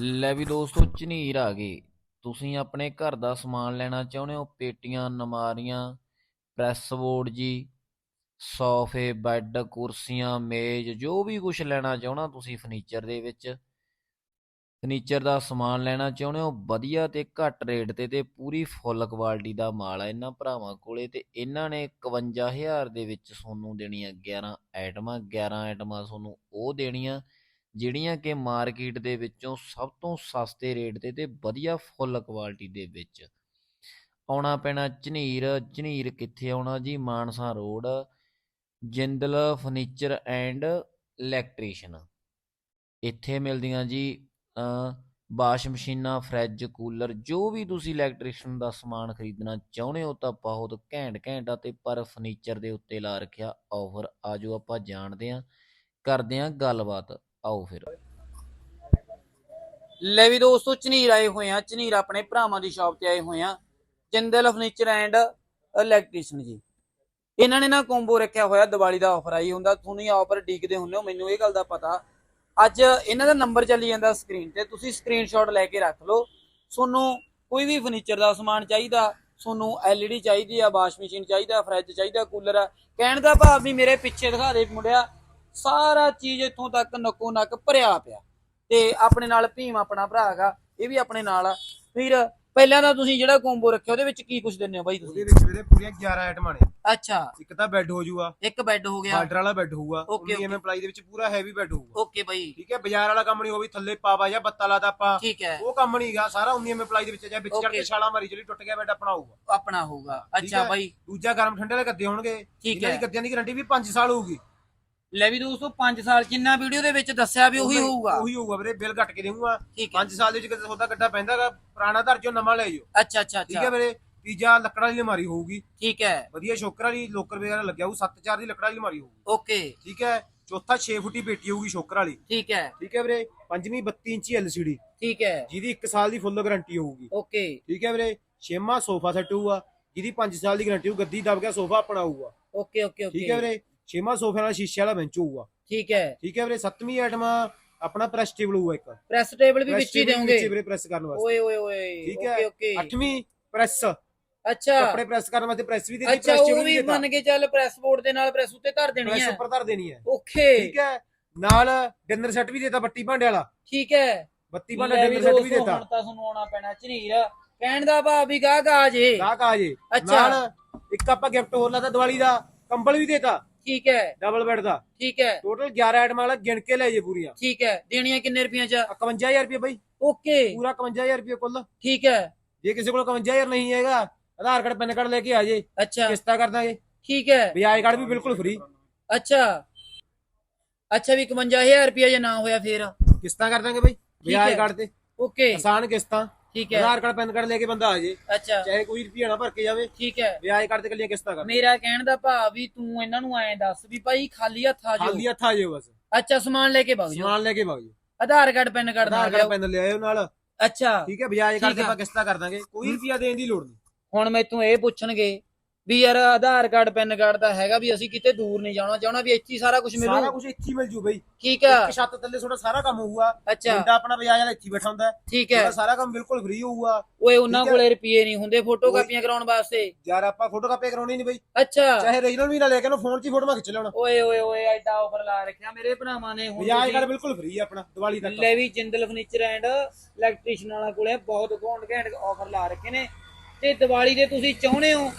ਲੈ ਵੀ ਦੋਸਤੋ ਝਨੀਰ ਆ ਗਏ ਤੁਸੀਂ ਆਪਣੇ ਘਰ ਦਾ ਸਮਾਨ ਲੈਣਾ ਚਾਹੁੰਦੇ ਹੋ? ਪੇਟੀਆਂ ਨਮਾਰੀਆਂ ਪ੍ਰੈਸ ਬੋਰਡ ਜੀ, ਸੋਫੇ, ਬੈੱਡ, ਕੁਰਸੀਆਂ, ਮੇਜ਼, ਜੋ ਵੀ ਕੁਝ ਲੈਣਾ ਚਾਹਣਾ ਤੁਸੀਂ ਫਰਨੀਚਰ ਦੇ ਵਿੱਚ। ਫਰਨੀਚਰ ਦਾ ਸਮਾਨ ਲੈਣਾ ਚਾਹੁੰਦੇ ਹੋ? ਵਧੀਆ ਤੇ ਘੱਟ ਰੇਟ ਤੇ ਤੇ ਪੂਰੀ ਫੁੱਲ ਕੁਆਲਿਟੀ ਦਾ ਮਾਲ ਹੈ ਇਹਨਾਂ ਭਰਾਵਾਂ ਕੋਲੇ ਤੇ ਇਹਨਾਂ ਨੇ 51000 ਦੇ ਵਿੱਚ ਤੁਹਾਨੂੰ ਦੇਣੀਆਂ 11 ਆਈਟਮਾਂ 11 ਆਈਟਮਾਂ ਤੁਹਾਨੂੰ ਉਹ ਦੇਣੀਆਂ। ਜਿਹੜੀਆਂ ਕਿ ਮਾਰਕੀਟ ਦੇ ਵਿੱਚੋਂ ਸਭ ਤੋਂ ਸਸਤੇ ਰੇਟ ਤੇ ਤੇ ਵਧੀਆ ਫੁੱਲ ਕੁਆਲਿਟੀ ਦੇ ਵਿੱਚ ਆਉਣਾ ਪੈਣਾ ਝਨੀਰ ਝਨੀਰ ਕਿੱਥੇ ਆਉਣਾ ਜੀ? Mansa road, Jindal furniture and electrician ਇੱਥੇ ਮਿਲਦੀਆਂ ਜੀ ਵਾਸ਼ ਮਸ਼ੀਨਾਂ, ਫਰਿੱਜ, ਕੂਲਰ, ਜੋ ਵੀ ਤੁਸੀਂ ਇਲੈਕਟ੍ਰੀਸ਼ੀਅਨ ਦਾ ਸਮਾਨ ਖਰੀਦਣਾ ਚਾਹੁੰਦੇ ਹੋ ਤਾਂ ਬਹੁਤ ਘੈਂਟ ਘੈਂਟ ਆ ਤੇ ਪਰ ਫਰਨੀਚਰ ਦੇ ਉੱਤੇ ਲਾ ਰੱਖਿਆ ਆਫਰ। ਆਜੋ ਆਪਾਂ ਜਾਣਦੇ ਹਾਂ, ਕਰਦੇ ਹਾਂ ਗੱਲਬਾਤ। ਆਓ ਫਿਰ। ਲੈ ਵੀ ਦੋਸਤੋ ਝਨੀਰ ਆਏ ਹੋਏ ਆ। ਝਨੀਰ ਆਪਣੇ ਭਰਾਵਾਂ ਦੀ ਸ਼ਾਪ ਤੇ ਆਏ ਹੋਏ ਆ। ਜਿੰਦਲ ਫਰਨੀਚਰ ਐਂਡ ਇਲੈਕਟ੍ਰੀਸ਼ੀਅਨ ਜੀ। ਇਹਨਾਂ ਨੇ ਨਾ ਕੰਬੋ ਰੱਖਿਆ ਹੋਇਆ, ਦੀਵਾਲੀ ਦਾ ਆਫਰ ਆਈ ਹੁੰਦਾ। ਤੁਹਾਨੂੰ ਆਫਰ ਡੀਕਦੇ ਹੁੰਦੇ ਹੋ, ਮੈਨੂੰ ਇਹ ਗੱਲ ਦਾ ਪਤਾ। ਅੱਜ ਇਹਨਾਂ ਦਾ ਨੰਬਰ ਚੱਲੀ ਜਾਂਦਾ ਸਕਰੀਨ ਤੇ। ਤੁਸੀਂ ਸਕਰੀਨਸ਼ਾਟ ਲੈ ਕੇ ਰੱਖ ਲਓ। ਤੁਹਾਨੂੰ ਕੋਈ ਵੀ ਫਰਨੀਚਰ ਦਾ ਸਮਾਨ ਚਾਹੀਦਾ, ਤੁਹਾਨੂੰ ਐਲਈਡੀ ਚਾਹੀਦੀ ਆ, ਵਾਸ਼ ਮਸ਼ੀਨ ਚਾਹੀਦਾ ਫਰਿੱਜ ਚਾਹੀਦਾ ਕੂਲਰ ਆ। ਕਹਿਣ ਦਾ ਭਾਵ ਵੀ ਮੇਰੇ ਪਿੱਛੇ ਦਿਖਾ ਦੇ ਮੁੰਡਿਆ। ਸਾਰਾ ਚੀਜ਼ ਇੱਥੋਂ ਤੱਕ ਨੱਕੋ ਨੱਕ ਭਰਿਆ ਪਿਆ। ਤੇ ਆਪਣੇ ਨਾਲ ਭੀਮ ਆਪਣਾ ਭਰਾ ਹੈਗਾ ਇਹ ਵੀ ਆਪਣੇ ਨਾਲ ਆ। ਫਿਰ ਪਹਿਲਾਂ ਤਾਂ ਤੁਸੀਂ ਜਿਹੜਾ ਕੰਬੋ ਰੱਖਿਆ ਉਹਦੇ ਵਿੱਚ ਕੀ ਕੁਝ ਦਿੰਦੇ ਹੋ ਬਾਈ ਉਹਦੇ ਤੁਸੀਂ ਵਿੱਚ ਵੀਰੇ ਪੂਰੀਆਂ 11 ਆਈਟਮਾਂ ਨੇ ਅੱਛਾ। ਇੱਕ ਤਾਂ ਬੈੱਡ ਹੋ ਜਾਊਗਾ ਇੱਕ ਬੈੱਡ ਹੋ ਗਿਆ। ਬਾਰਡਰ ਵਾਲਾ ਬੈੱਡ ਹੋਊਗਾ। Okay, 19 ਐਮਐਮ ਪਲਾਈ ਦੇ ਵਿੱਚ ਪੂਰਾ ਹੈਵੀ ਬੈੱਡ ਹੋਊਗਾ। ਓਕੇ ਬਾਈ। ਠੀਕ ਹੈ ਬਾਜ਼ਾਰ ਵਾਲਾ ਕੰਮ ਨਹੀਂ ਹੋਵੇ ਥੱਲੇ ਪਾਵਾ ਜਾਂ ਬੱਤਾ ਲਾਤਾ ਆਪਾਂ। ਠੀਕ ਹੈ। ਉਹ ਕੰਮ ਨਹੀਂਗਾ ਸਾਰਾ 19 ਐਮਐਮ ਪਲਾਈ ਦੇ ਵਿੱਚ ਜਾਂ ਵਿੱਚ ਚੜ Okay. ਕੇ ਛਾਲਾ ਮਾਰੀ ਚਲੀ ਟੁੱਟ ਗਿਆ ਬੈੱਡ ਆਪਣਾ ਹੋਊਗਾ। ਆਪਣਾ ਹੋਊਗਾ। ਠੀਕ ਅੱਛਾ ਹੈ। ਬਾਈ। ਦੂਜਾ ਗਰਮ ਠੰਡੇ ਵਾਲੇ ਗੱਦੇ ਹੋਣਗੇ। ਠੀਕ ਇਹਨਾਂ ਹੈ। ਦੀ ਗੱਦਿਆਂ ਦੀ ਗਾਰੰਟੀ ਵੀ 5 ਸਾਲ ਹੋਊਗੀ। ਲੈ ਵੀ ਦੋਸਤੋ 5 ਸਾਲ ਜਿੰਨਾ ਵੀਡੀਓ ਦੇ ਵਿੱਚ ਦੱਸਿਆ ਵੀ ਉਹੀ ਹੋਊਗਾ। ਉਹੀ ਹੋਊਗਾ ਵੀਰੇ ਬਿੱਲ ਕੱਟ ਕੇ ਠੀਕ ਹੈ। 5 ਸਾਲ ਦੇ ਵਿੱਚ ਕਿਤੇ ਸੌਦਾ ਗੱਡਾ ਪੈਂਦਾਗਾ ਪੁਰਾਣਾ ਧਰ ਜੋ ਨਵਾਂ ਲੈ ਜਾਓ। ਅੱਛਾ ਅੱਛਾ ਠੀਕ ਹੈ ਅੱਛਾ ਵੀਰੇ ਤੀਜਾ ਲੱਕੜਾਂ ਦੀ ਅਲਮਾਰੀ ਹੋਊਗੀ। ਠੀਕ ਹੈ। ਵਧੀਆ ਸ਼ੋਕਰ ਵਾਲੀ ਲੋਕਰ ਵਗੈਰਾ ਲੱਗਿਆ ਹੋਊ 7-4 ਦੀ ਲੱਕੜਾਂ ਦੀ ਅਲਮਾਰੀ ਹੋਊਗੀ। ਓਕੇ। ਠੀਕ ਹੈ ਚੌਥਾ 6 ਫੁੱਟੀ ਪੇਟੀ ਹੋਊਗੀ ਸ਼ੋਕਰ ਵਾਲੀ। ਠੀਕ ਹੈ। ਠੀਕ ਹੈ ਵੀਰੇ ਪੰਜਵੀਂ 32 ਇੰਚੀ LCD ਠੀਕ ਹੈ। ਜਿਹਦੀ 1 ਸਾਲ ਦੀ ਫੁੱਲ ਗਾਰੰਟੀ ਹੋਊਗੀ। ਓਕੇ। ਠੀਕ ਹੈ ਵੀਰੇ ਛੇਵਾਂ ਸੋਫਾ ਸੈੱਟ ਹੋਊਗਾ ਜਿਹਦੀ 5 ਸਾਲ ਦੀ ਗਾਰੰਟੀ ਹੋਊ ਗੱਦੀ ਦਬ ਗਿਆ ਸੋਫਾ ਆਪਣਾ ਹੋਊਗਾ। ਓਕੇ ਓਕੇ ਠੀਕ ਹੈ ਓਕੇ ਵੀਰੇ ਛੇਵਾਂ ਸੋਫੇ ਨਾਲ ਸ਼ੀਸ਼ੇ ਵਾਲਾ ਬੈਂਚ ਹੋਊਗਾ। ਠੀਕ ਹੈ। ਠੀਕ ਹੈ ਵੀਰੇ ਸੱਤਵੀਂ ਆਈਟਮ ਆਪਣਾ ਪ੍ਰੈਸ ਟੇਬਲ ਹੋਊਗਾ ਇੱਕ। ਪ੍ਰੈਸ ਟੇਬਲ ਵੀ ਵਿੱਚ ਹੀ ਦੇਵੋਗੇ। ਵੀਰੇ ਪ੍ਰੈਸ ਕਰਨ ਵਾਸਤੇ। ਓਏ ਓਏ ਓਏ ਠੀਕ ਹੈ। ਓਕੇ। ਅੱਠਵੀਂ ਪ੍ਰੈਸ ਅੱਛਾ। ਕੱਪੜੇ ਪ੍ਰੈਸ ਕਰਨ ਵਾਸਤੇ ਪ੍ਰੈਸ ਵੀ ਦੇ ਦਿੱਤੀ ਅੱਛਾ ਪ੍ਰੈਸ ਟੇਬਲ ਵੀ ਮੰਨ ਕੇ ਚੱਲ ਪ੍ਰੈਸ ਬੋਰਡ ਦੇ ਨਾਲ ਪ੍ਰੈਸ ਉੱਤੇ ਧਰ ਦੇਣੀ ਪ੍ਰੈਸ ਹੈ। ਉੱਪਰ ਧਰ ਦੇਣੀ ਹੈ। ਓਕੇ। ਠੀਕ ਹੈ। ਨਾਲ ਡਿਨਰ ਸੈੱਟ ਵੀ ਦੇਤਾ ਬੱਤੀ ਭਾਂਡੇ ਵਾਲਾ। ਠੀਕ ਹੈ। ਬੱਤੀ ਭਾਂਡੇ ਡਿਨਰ ਸੈੱਟ ਵੀ ਦੇਤਾ। ਹੁਣ ਤਾਂ ਤੁਹਾਨੂੰ ਆਉਣਾ ਪੈਣਾ ਝਨੀਰ ਕਹਿਣ ਦਾ ਭਾਵ ਵੀ ਗਾਹਕ ਆ ਜੇ। ਗਾਹਕ ਆ ਜੇ। ਅੱਛਾ। ਨਾਲ ਇੱਕ ਆਪਾਂ ਗਿਫਟ ਹੋਰ ਲਾਤਾ ਦੀਵਾਲੀ ਦਾ। ਕੰਬਲ ਵੀ ਦੇਤਾ। ਠੀਕ ਹੈ। ਡਬਲ ਬੈੱਡ ਦਾ। ਠੀਕ ਹੈ। ਟੋਟਲ 11 ਆਈਟਮਾਂ ਵਾਲਾ ਗਿਣ ਕੇ ਲੈ ਜੇ ਪੂਰੀਆਂ। ਠੀਕ ਹੈ। ਦੇਣੀਆਂ ਕਿੰਨੇ ਰੁਪਈਆਂ ਚ? 51000 ਰੁਪਏ ਬਾਈ। ਓਕੇ। ਪੂਰਾ 51000 ਰੁਪਏ ਕੁੱਲ। ਠੀਕ ਹੈ। ਜੇ ਕਿਸੇ ਕੋਲ 51000 ਨਹੀਂ ਹੈਗਾ ਆਧਾਰ ਕਾਰਡ ਪੈਨ ਕਾਰਡ ਲੈ ਕੇ ਆ ਜੇ। ਅੱਛਾ। ਕਿਸ਼ਤਾਂ ਕਰ ਦਾਂਗੇ। ਠੀਕ ਹੈ। ਵਿਆਜ ਕਾਰਡ ਵੀ ਬਿਲਕੁਲ ਫ੍ਰੀ ਅੱਛਾ। ਅੱਛਾ ਵੀ 51000 ਰੁਪਈਆ ਜੇ ਨਾ ਹੋਇਆ ਫੇਰ। ਕਿਸ਼ਤਾਂ ਕਰ ਦਾਂਗੇ ਬਾਈ। ਵਿਆਜ। ਕਾਰਡ ਤੇ। ਓਕੇ। ਆਸਾਨ ਕਿਸ਼ਤਾਂ। ਠੀਕ ਹੈ। ਆਧਾਰ ਕਾਰਡ ਪੈਨ ਕਾਰਡ ਲੈ ਕੇ ਬੰਦਾ ਆ ਜੇ। ਅੱਛਾ। ਚਾਹੇ ਕੋਈ ਰੁਪਿਆ ਨਾ ਭਰ ਕੇ ਜਾਵੇ। ਠੀਕ ਹੈ। ਵਿਆਜ ਕਾਰਡ ਤੇ ਕੱਲੀਆਂ ਕਿਸ਼ਤਾਂ ਕਰ ਮੇਰਾ ਕਹਿਣ ਦਾ ਭਾਵ ਵੀ ਤੂੰ ਇਹਨਾਂ ਨੂੰ ਐਂ ਦੱਸ ਵੀ ਭਾਈ ਖਾਲੀ ਹੱਥ ਆ ਖਾਲੀ ਜਾਓ ਹੱਥ ਆ ਜਾਓ ਬਸ। ਅੱਛਾ ਸਮਾਨ ਲੈ ਕੇ ਵਗ ਜਾਓ। ਸਮਾਨ ਲੈ ਕੇ ਵਗ ਜਾਓ। Aadhaar card PAN card Aadhaar ਨਾਲ ਕਾਰਡ ਲਿਆਓ। ਪੈਨ ਲੈ ਆਇਓ ਨਾਲ। ਅੱਛਾ। ਠੀਕ ਹੈ ਵਿਆਜ ਕਾਰਡ ਤੇ। ਆਪਾਂ ਕਿਸ਼ਤਾਂ ਕਰ ਦਾਂਗੇ। ਕੋਈ ਰੁਪਿਆ ਦੇਣ ਦੀ ਲੋੜ ਨਹੀਂ। ਹੁਣ ਮੈਥੋਂ ਇਹ ਪੁੱਛਣਗੇ ਵੀ ਯਾਰ ਆਧਾਰ ਕਾਰਡ ਪੈਨ ਕਾਰਡ ਤਾਂ ਹੈਗਾ ਵੀ ਅਸੀਂ ਕਿਤੇ ਦੂਰ ਨਹੀਂ ਜਾਣਾ। ਚਾਹਣਾ ਵੀ ਇੱਥੇ ਹੀ ਸਾਰਾ ਕੁਝ ਸਾਰਾ ਮਿਲੂ ਕੁਝ ਇੱਥੇ ਹੀ ਮਿਲ ਜੂ ਬਈ। ਠੀਕ ਆ। ਇੱਕ ਛੱਤ ਥੱਲੇ ਤੁਹਾਡਾ ਸਾਰਾ ਕੰਮ ਹੋਊਗਾ। ਅੱਛਾ। ਮੁੰਡਾ ਆਪਣਾ ਵਿਆਜ ਵਾਲਾ ਇੱਥੇ ਬੈਠਾ ਹੁੰਦਾ। ਠੀਕ ਹੈ। ਸਾਰਾ ਕੰਮ ਬਿਲਕੁਲ ਫ੍ਰੀ ਹੋਊਗਾ। ਓਏ ਉਹਨਾਂ। ਕੋਲੇ ਰੁਪਏ ਨਹੀਂ ਹੁੰਦੇ ਫੋਟੋ। ਕਾਪੀਆਂ ਕਰਾਉਣ ਵਾਸਤੇ। ਯਾਰ ਆਪਾਂ ਫੋਟੋ ਕਾਪੀ ਕਰਾਉਣੀ ਨਹੀਂ ਬਈ। ਅੱਛਾ। ਚਾਹੇ ਰੀਜਨਲ ਵੀ ਨਾ ਲੈ ਕੇ ਨਾ ਫੋਨ 'ਚ ਹੀ ਫੋਟੋ ਖਿੱਚ ਲੈਣਾ ਓਏ ਓਏ ਓਏ ਐਡਾ ਆਫਰ ਲਾ ਰੱਖਿਆ ਮੇਰੇ ਭਰਾਵਾਂ ਨੇ ਹੁਣ ਤੁਸੀਂ- ਕਾਰਡ ਬਿਲਕੁਲ ਫ੍ਰੀ ਆਪਣਾ ਦੀਵਾਲੀ ਤੱਕ। ਲੈ ਵੀ ਜਿੰਦਲ ਫਰਨੀਚਰ ਐਂਡ ਇਲੈਕਟ੍ਰੀਸ਼ੀਅਨ ਵਾਲਾ ਕੋਲੇ ਬਹੁਤ ਘੋਂਡ ਘੈਂਟ ਆਫਰ ਲਾ ਰੱਖੇ ਨੇ। ਤੇ ਦੀਵਾਲੀ ਦੇ ਤੁਸੀਂ ਚਾਹੁੰਦੇ ਹੋ